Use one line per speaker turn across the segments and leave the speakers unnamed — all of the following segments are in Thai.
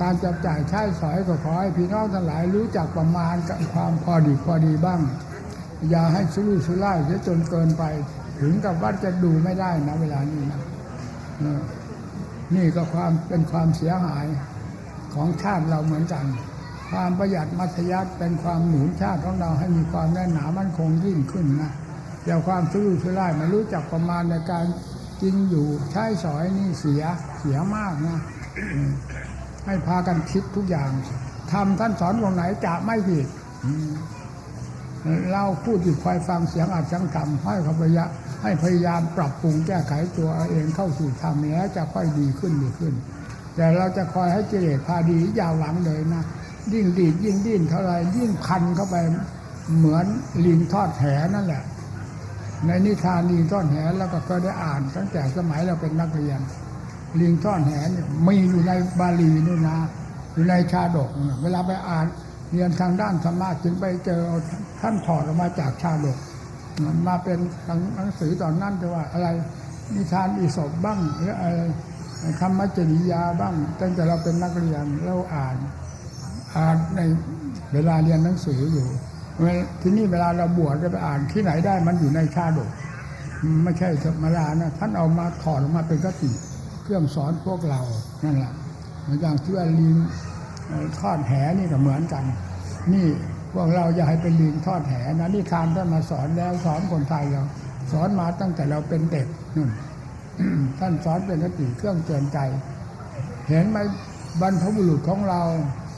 การจับจ่ายใช้สอยก็ขอให้พี่น้องทั้งหลายรู้จักประมาณกับความพอดีพอดีบ้าง อย่าให้สุรุ่ยสุร่ายเสียจนเกินไป ถึงกับว่าจะดูไม่ได้นะเวลานี้นะนี่ก็ความเป็นความเสียหายของชาติเราเหมือนกัน ความประหยัดมัธยัติเป็นความหนุนชาติของเราให้มีความแน่นหนามั่นคงยิ่งขึ้นนะอย่าความสุรุ่ยสุร่ายไมารู้จักประมาณในการกินอยู่ใช้สอยนี่เสียเสียมากนะ ให้พากันคิดทุกอย่างทำท่านสอนตรงไหนจะไม่ผิดเราพูดอยู่คอยฟังเสียงอัดเสียงธรรมให้ขาพยายามให้พยายามปรับปรุงแก้ไขตัวเองเข้าสู่ธรรมแล้วจะค่อยดีขึ้นดีขึ้น แต่เราจะคอยให้กิเลสพาดีอย่าหวังเลยนะยิ่งดีดยิ่งดิ้นเท่าไรยิ่งพันเข้าไปเหมือนลิงทอดแหนั่นแหละ ในนิทานลิงทอดแหแล้วก็เคยได้อ่านตั้งแต่สมัยเราเป็นนักเรียน ลิงท่อดแหเนี่ยมีอยู่ในบาลีนี่นะ อยู่ในชาดกเนี่ยเวลาไปอ่านเรียนทางด้านธรรมะจึงไปเจอท่านถอดออกมาจากชาดกมาเป็นหนังสือตอนนั้นจะว่าอะไรนิทานอีสบบ้างหรืออะไรคำมัจจริยาบ้าง ตั้งแต่เราเป็นนักเรียนเราอ่านอ่านในเวลาเรียนหนังสืออยู่ที่นี่เวลาเราบวชจะไปอ่านที่ไหนได้มันอยู่ในชาดก ไม่ใช่ธรรมดานะท่านเอามาถอดออกมาเป็นกติ เครื่องสอนพวกเรานั่นแหละเหมือนอย่างที่ว่าลิงทอดแหนี่ก็เหมือนกัน นี่พวกเราอย่าให้เป็นลิงทอดแหนะนี่ทานท่านมาสอนแล้วสอนคนไทยเราสอนมาตั้งแต่เราเป็นเด็กนู่นท่านสอนเป็นกติเครื่องเตือนใจ เห็นไหมบรรพบุรุษของเรา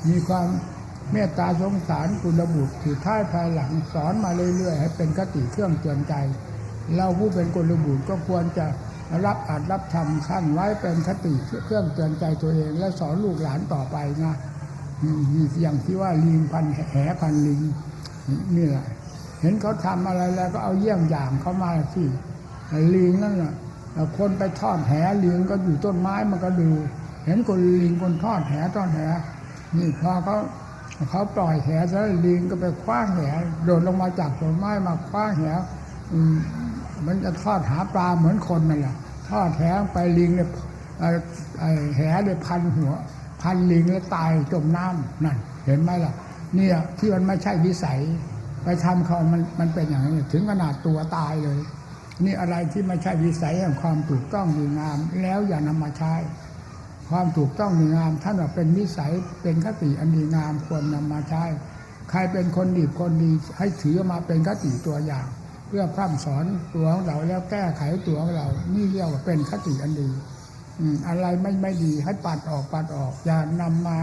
มีความเมตตาสงสารกุลบุตรถือท้ายภายหลังสอนมาเรื่อยๆให้เป็นคติเครื่องเตือนใจ เราผู้เป็นกุลบุตรก็ควรจะ รับอาจรับทำขั้นไว้เป็นคติเครื่องเตือนใจตัวเองและสอนลูกหลานต่อไปนะมีอย่างที่ว่าลิงพันแหพันลิงนี่แหละเห็นเขาทำอะไรแล้วก็เอาเยี่ยงอย่างเขามาที่ลิงนั่นแหละคนไปทอดแหลิงก็อยู่ต้นไม้มันก็ดู เห็นคนลิงคนทอดแหทอดแหนี่พอเขาเขาปล่อยแหแล้วลิงก็ไปคว้าแหโดดลงมาจากต้นไม้มาคว้าแหมันจะทอดหาปลาเหมือนคนนั่นแหละ ทอดแหไปลิงเนี่ยแหเนี่ยพันหัว พันลิงแล้วตายจมน้ำนั่น เห็นไหมล่ะ เนี่ยที่มันไม่ใช่วิสัย ไปทำเขามันมันเป็นอย่างนี้ถึงขนาดตัวตายเลย นี่อะไรที่ไม่ใช่วิสัยแห่งความถูกต้องดีงาม แล้วอย่านำมาใช้ความถูกต้องดีงามท่านว่าเป็นวิสัยเป็นคติอันดีงามควรนำมาใช้ใครเป็นคนดีคนดีให้ถือมาเป็นคติตัวอย่าง พื่อพร่ำสอนตัวของเราแล้วแก้ไขตัวของเรา นี่เรียกว่าเป็นคติอันดีอะไรไม่ไม่ดีให้ปัดออกปัดออก อย่านำมา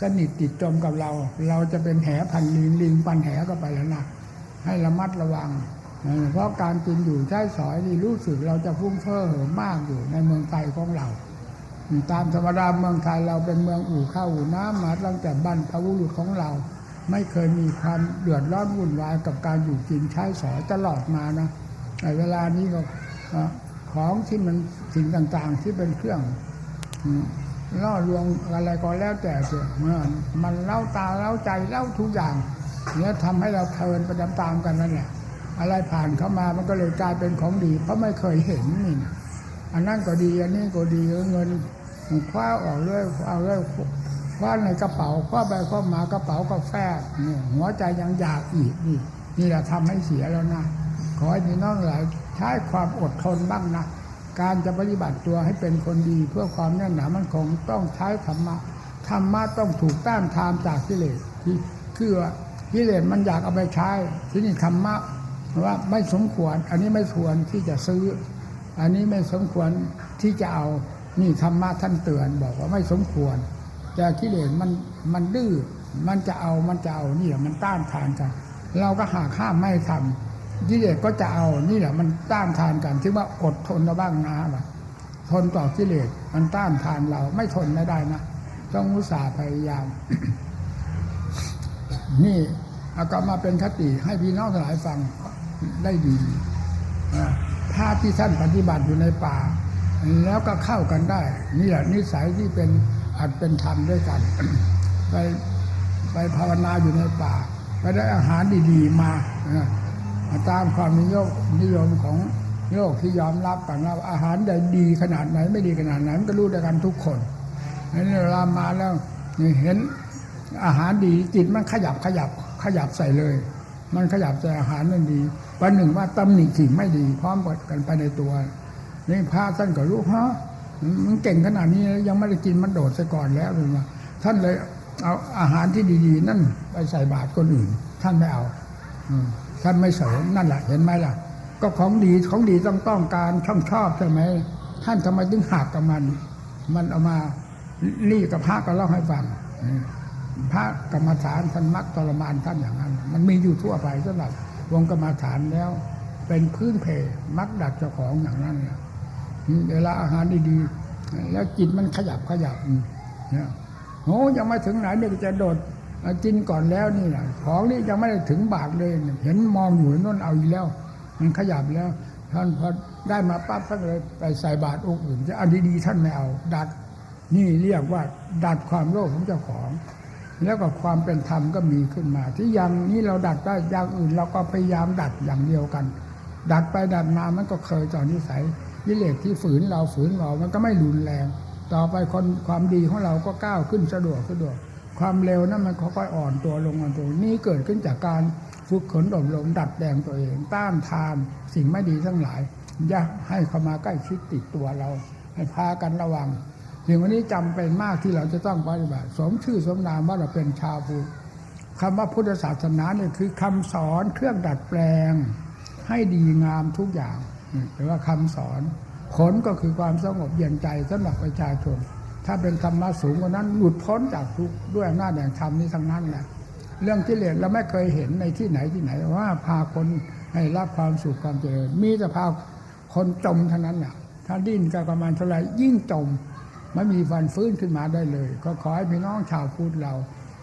สนิทติดจมกับเรา เราจะเป็นแหพันลิงลิงปันแหก็ไปแล้วนะให้ระมัดระวัง เพราะการกินอยู่ใช้สอยนี่รู้สึกเราจะฟุ้งเฟ้อเหิมมากอยู่ในเมืองไทยของเรา ตามธรรมดาเมืองไทยเราเป็นเมืองอู่ข้าวอู่น้ำมาตั้งแต่บรรพบุรุษของเรา ไม่เคยมีความเดือดร้อนวุ่นวายกับการอยู่กินใช้สอยตลอดมานะในเวลานี้ก็ของที่มันสิ่งต่างๆ ที่เป็นเครื่องล่อลวงอะไรก็แล้วแต่เถอะมื่อมันเล่าตาเล่าใจเล่าทุกอย่างเนี่ยทำให้เราเพลินไปตามๆกันนั่นแหละอะไรผ่านเข้ามามันก็เลยกลายเป็นของดี เพราะไม่เคยเห็นนี่อันนั้นก็ดีอันนี้ก็ดีเงินคว้าออกเรื่อยเอาเรื่อย คว้าในกระเป๋าคว้าไปคว้ามากระเป๋าก็แฟบเนี่ยหัวใจยังอยากอีกนี่นี่แหละทำให้เสียแล้วนะขอให้พี่น้องหลายใช้ความอดทนบ้างนะการจะปฏิบัติตัวให้เป็นคนดีเพื่อความแน่นหนามันคงต้องใช้ธรรมะธรรมะต้องถูกต้านทานจากกิเลสที่คือกิเลสมันอยากเอาไปใช้ที่นี่ธรรมะว่าไม่สมควร อันนี้ไม่ควรที่จะซื้อ อันนี้ไม่สมควรที่จะเอานี่ธรรมะท่านเตือนบอกว่าไม่สมควร แต่กิเลสมันมันดื้อมันจะเอามันจะเอานี่แหละมันต้านทานกัน เราก็หากห้ามไม่ทำกิเลสก็จะเอานี่แหละมันต้านทานกันถึงว่าอดทนนะบ้างนะว่ะทนต่อกิเลสมันต้านทานเราไม่ทนไม่ได้นะต้องอุตส่าห์พยายาม นี่เอากลับมาเป็นคติให้พี่น้องทั้งหลายฟังได้ดีภาที่ท่านปฏิบัติอยู่ในป่า แล้วก็เข้ากันได้ นี่แหละนิสัยที่เป็น อาจเป็นธรรมด้วยกัน ไปไปภาวนาอยู่ในป่า ไปได้อาหารดีๆมานะตามความนิยมนิยมของโลกที่ยอมรับกันว่าอาหารใดดีขนาดไหนไม่ดีขนาดไหนมันก็รู้ด้วยกันทุกคนนั้นเวลามาแล้วเห็นอาหารดีจิตมันขยับขยับขยับใส่เลย มันขยับใส่อาหารนั่นดีวันหนึ่งว่าตำหนิสิ่งไม่ดีพร้อมกันไปในตัวนี่พระท่านก็รู้ฮะ มันเก่งขนาดนี้ยังไม่ได้กินมันโดดซะก่อนแล้วเลยว่าท่านเลยเอาอาหารที่ดีๆ นั่นไปใส่บาตรคนอื่น ท่านไม่เอาอท่านไม่เสริมนั่นแหละเห็นไหมล่ะ ก็ของดีของดีต้องต้องการช่องชอบใช่ไหมท่านทำไมถึงหักกับมัน มันเอามาลี่กับพระก็เล่าให้ฟังพระกรรมฐานท่านมักทรมานท่านอย่างนั้น มันมีอยู่ทั่วไปสำหรับวงกรรมฐานแล้ว เป็นพื้นเพมักดักเจ้าของอย่างนั้นเนี่ย เวลาอาหารดีๆแล้วจิตมันขยับขยับเนี่ยโหยังไม่ถึงไหนเนี่ยจะโดดกินก่อนแล้วนี่นะของนี่ยังไม่ได้ถึงบาทเลย เห็นมองอยู่นั่นเอาอีกแล้ว มันขยับแล้ว ท่านพอได้มาปั๊บท่านเลยไปใส่บาตรองค์อื่นจะอันดีๆท่านไม่เอา ดัดนี่เรียกว่าดัดความโลภของเจ้าของ แล้วก็ความเป็นธรรมก็มีขึ้นมา ที่อย่างนี้เราดัดได้อย่างอื่น เราก็พยายามดัดอย่างเดียวกัน ดัดไปดัดมามันก็เคยต่อนิสัย กิเลสที่ฝืนเราฝืนเรา มันก็ไม่รุนแรง ต่อไปคนความดีของเราก็ก้าวขึ้นสะดวกสะดวก ความเร็วนั้นมันค่อยๆอ่อนตัวลงอ่อนตัวนี่เกิดขึ้นจากการฝึกขนอบรมดัดแปลงตัวเองต้านทานสิ่งไม่ดีทั้งหลาย อย่าให้เข้ามาใกล้ชิดติดตัวเรา ให้พากันระวังสิ่งวันนี้จำเป็นมากที่เราจะต้องปฏิบัติสมชื่อสมนามว่าเราเป็นชาวพุทธคำว่าพุทธศาสนาเนี่ยคือคำสอนเครื่องดัดแปลง ให้ดีงามทุกอย่าง นี่แปลว่าคำสอน ผลก็คือความสงบเย็นใจสำหรับประชาชน ถ้าเป็นธรรมะสูงกว่านั้นหลุดพ้นจากทุกข์ด้วยอำนาจแห่งธรรมนี้ทั้งนั้นแหละเรื่องที่เลสเราไม่เคยเห็นในที่ไหนที่ไหน ว่าพาคนให้รับความสุขความเจริญมีแต่พาคนจมเท่านั้นน่ะถ้าดิ้นก็ประมาณเท่าไหรยิ่งจมไม่มีฟันฟื้นขึ้นมาได้เลย ก็ขอให้พี่น้องชาวพุทธเรา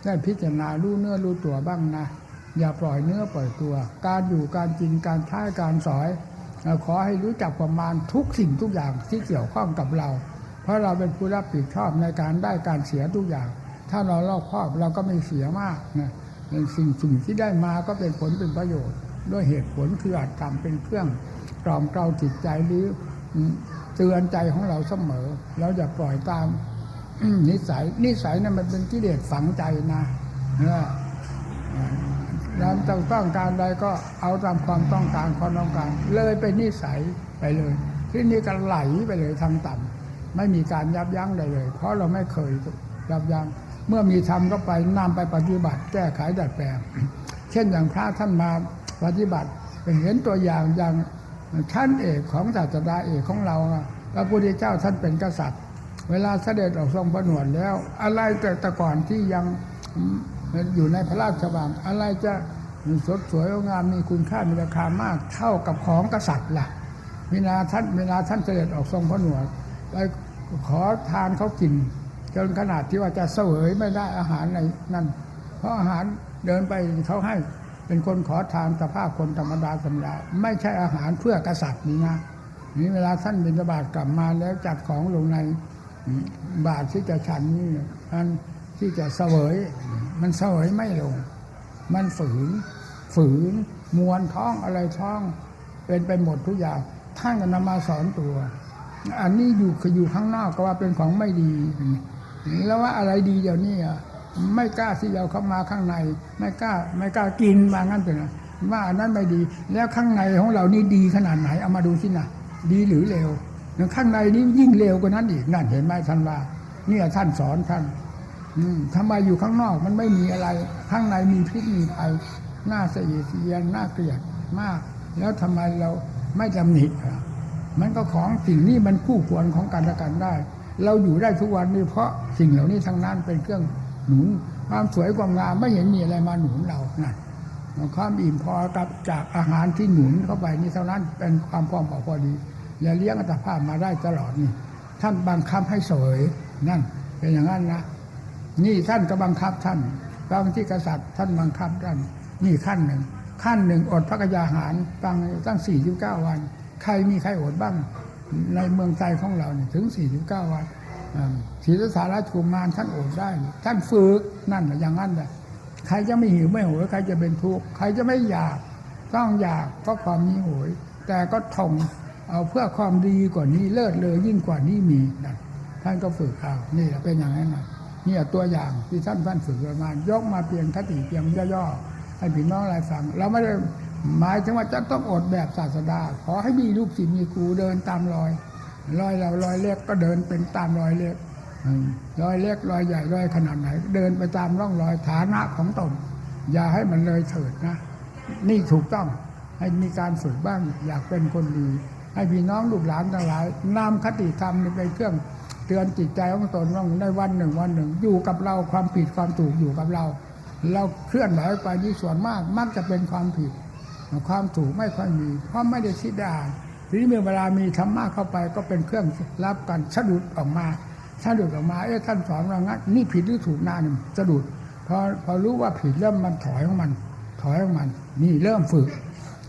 ได้พิจารณารู้เนื้อรู้ตัวบ้างนะ อย่าปล่อยเนื้อปล่อยตัว การอยู่การกินการท้ายการสอย เอ่อขอให้รู้จักประมาณทุกสิ่งทุกอย่างที่เกี่ยวข้องกับเรา เพราะเราเป็นผู้รับผิดชอบในการได้การเสียทุกอย่าง ถ้าเรารอบคอบเราก็ไม่เสียมากนะเป็นสิ่งสิ่งที่ได้มาก็เป็นผลเป็นประโยชน์ ด้วยเหตุผลคืออาจทำเป็นเครื่องกล่อมเกลาจิตใจหรือเตือนใจของเราเสมอแล้วอย่าปล่อยตามอืมนิสัยนิสัยนั้นมันเป็นกิเลสฝังใจนะนะ เราต้องต้องการใดก็เอาตามความต้องการความต้องการ เลยไปนิสัยไปเลย ที่นี่ก็ไหลไปเลยทางต่ำไม่มีการยับยั้งใดเลย เพราะเราไม่เคยยับยั้งเมื่อมีธรรมก็ไปนำไปปฏิบัติ แก้ไขดัดแปลงเช่นอย่างพระท่านมาปฏิบัติเห็นตัวอย่างอย่างท่านเอกของศาสดาเอกของเราพระพุทธเจ้าท่านเป็นกษัตริย์ เวลาเสด็จออกทรงผนวดแล้ว อะไรแต่แต่ก่อนที่ยัง อยู่ในพระราชวังอะไรจะสดสวยงามมีคุณค่ามีราคามากเท่ากับของกษัตริย์ล่ะเวลาท่านเวลาท่านเสด็จออกทรงผนวดไปขอทานเขากิน จนขนาดที่ว่าจะเสวยไม่ได้อาหารในนั่นเพราะอาหารเดินไปเขาให้เป็นคนขอทานสภาพคนธรรมดาธรรมดาไม่ใช่อาหารเพื่อกษัตริย์นี่นะนี่เวลาท่านบิณฑบาตกลับมาแล้วจัดของลงในบาตรที่จะฉันนี่ท่านที่จะเสวย มันเสวยไม่ลง มันฝืน ฝืนมวนท้องอะไรท้อง เป็นไปหมดทุกอย่างท่านก็นำมาสอนตัว อันนี้อยู่คืออยู่ข้างนอกก็ว่าเป็นของไม่ดี แล้วว่าอะไรดีเดี๋ยวนี้อะไม่กล้าที่จะเอาเข้ามาข้างใน ไม่กล้า ไม่กล้ากินมางั้นเป็นไงว่าอันนั้นไม่ดี แล้วข้างในของเรานี่ดีขนาดไหนเอามาดูสินะดีหรือเลวข้างในนี้ยิ่งเลวกว่านั้นอีกนั่นเห็นไหมท่านว่าเนี่ยท่านสอนท่าน ทำไมอยู่ข้างนอกมันไม่มีอะไร ข้างในมีพิษมีภัยน่าเสียเสียนน่าเกลียดมาก แล้วทำไมเราไม่จำหนิมันก็ของสิ่งนี้มันคู่ควรของกันและกันได้ เราอยู่ได้ทุกวันนี้เพราะสิ่งเหล่านี้ทั้งนั้นเป็นเครื่องหนุน ความสวยความงามไม่เห็นมีอะไรมาหนุนเรานั่นความอิ่มพอกับจากอาหารที่หนุนเข้าไปนี่เท่านั้นเป็นความพอเหมาะพอดีและเลี้ยงอัตภาพมาได้ตลอดนี่ท่านบังคับให้เสวยนั่นเป็นอย่างนั้นนะ นี่ท่านก็บังคับท่านบางที่กษัตริย์ท่านบังคับท่านนี่ขั้นหนึ่ง ขั้นหนึ่งอดพระกยาหารตั้งตั้งสี่สิบเก้าวัน ใครมีใครอดบ้างในเมืองไทยของเราเนี่ยถึงสี่สิบเก้าวันศีรสาราชกุมารท่านอดได้ ท่านฝึกนั่นแหละอย่างนั้นแหละใครจะไม่หิวไม่โหยใครจะเป็นทุกข์ใครจะไม่อยากต้องอยากเพราะความมีโหย แต่ก็ทงเอาเพื่อความดีกว่านี้เลิศเลยยิ่งกว่านี้มีนั่นท่านก็ฝึกเอานี่แหละเป็นอย่างนั้นนะ เนี่ยตัวอย่างที่ท่านท่านฝึกมายกมาเพียงคติเพียงย่อๆให้พี่น้องอะไรฟัง เราไม่ได้หมายถึงว่าจะต้องอดแบบศาสดา ขอให้มีลูกศิษย์มีครูเดินตามรอยรอยเรารอยเล็กก็เดินเป็นตามรอยเล็กรอยเล็กรอยใหญ่รอยขนาดไหน เดินไปตามร่องรอยฐานะของตนอย่าให้มันเลยเถิดนะ นี่ถูกต้องให้มีการฝึกบ้างอยากเป็นคนดี ให้พี่น้องลูกหลานทั้งหลายนำคติธรรมนี่เป็นเครื่อง เตือนจิตใจของตนว่าในวันหนึ่งวันหนึ่ง อยู่กับเราความผิดความถูกอยู่กับเรา เราเคลื่อนไหวไปนี่ส่วนมากมักจะเป็นความผิด ความถูกไม่ค่อยมี เพราะไม่ได้คิดได้อ่านทีนี้เมื่อเวลามีธรรมะเข้าไปก็เป็นเครื่องรับกันสะดุดออกมาสะดุดออกมาเอ๊ะท่านสอนว่างั้นนี่ผิดหรือถูกหน้าหนึ่งสะดุดพอพอรู้ว่าผิดเริ่มมันถอยของมัน ถอยของมัน นี่เริ่มฝึก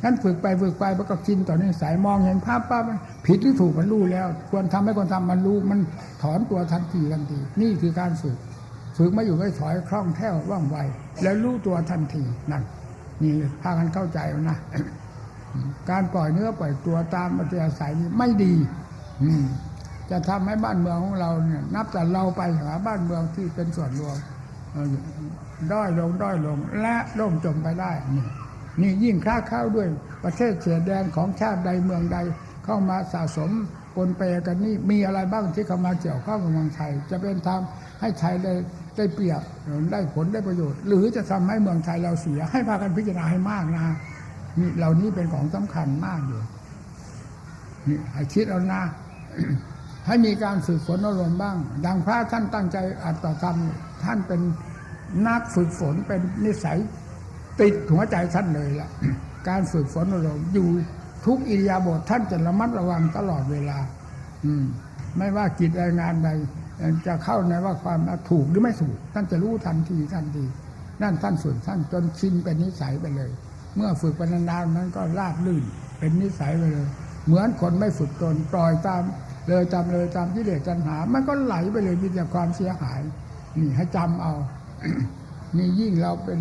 งั้นฝึกไปฝึกไปมันก็กินต่อเนื่องสายมองเห็นภาพปั๊บ ผิดหรือถูกมันรู้แล้ว ควรทำให้คนทำมันรู้มันถอนตัวทันทีทันทีนี่คือการฝึกฝึกไม่อยู่ไม่ถอยคล่องแคล่วว่องไว แล้วรู้ตัวทันทีนั่นนี่พากันเข้าใจนะการปล่อยเนื้อปล่อยตัวตามอัธยาศัยนี่ไม่ดี อืจะทำให้บ้านเมืองของเราเนี่ย นับแต่เราไปหาบ้านเมืองที่เป็นส่วนรวมด้อยลงด้อยลง และล่มจมไปได้นี่นี่ยิ่งคล้าเข้าด้วยประเทศเสียแดนของชาติใดเมืองใด เข้ามาสะสมปนเปกันนี่มีอะไรบ้างที่เข้ามาเกี่ยวข้องกับเมืองไทย จะเป็นทำให้ไทยได้ได้เปรียบได้ผลได้ประโยชน์ หรือจะทำให้เมืองไทยเราเสีย ให้พากันพิจารณาให้มากนะนี่เหล่านี้เป็นของสำคัญมากอยู่นี่ให้คิดเอานะให้มีการฝึกฝนอารมณ์บ้าง ดังพระท่านตั้งใจอัตตธรรมท่านเป็นนักฝึกฝนเป็นนิสัยติดหัวใจท่านเลยล่ะ การฝึกฝนอารมณ์อยู่ ทุกอิริยาบถท่านจะระมัดระวังตลอดเวลา อืม ไม่ว่ากิจรายงานใดจะเข้าในว่าความถูกหรือไม่ถูก ท่านจะรู้ทันทีทันทีนั่นท่านฝึกท่านจนชินเป็นนิสัยไปเลย เมื่อฝึกไปนานๆนั้นก็ราบลื่นเป็นนิสัยไปเลย เหมือนคนไม่ฝึกตนปล่อยตาม เลยตามเลยตามที่เดชจันหา มันก็ไหลไปเลยมีแต่ความเสียหาย นี่ให้จำเอา นี่ยิ่งเราเป็น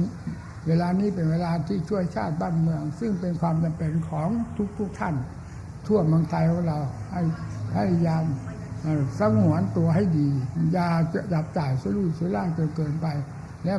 เวลานี้เป็นเวลาที่ช่วยชาติบ้านเมือง ซึ่งเป็นความจำเป็นของทุกๆท่าน ทั่วเมืองไทยของเราให้ให้พยายามสงวนตัวให้ดี อย่าจะจับจ่ายสุรุ่ยสุร่ายจนเกินไป และ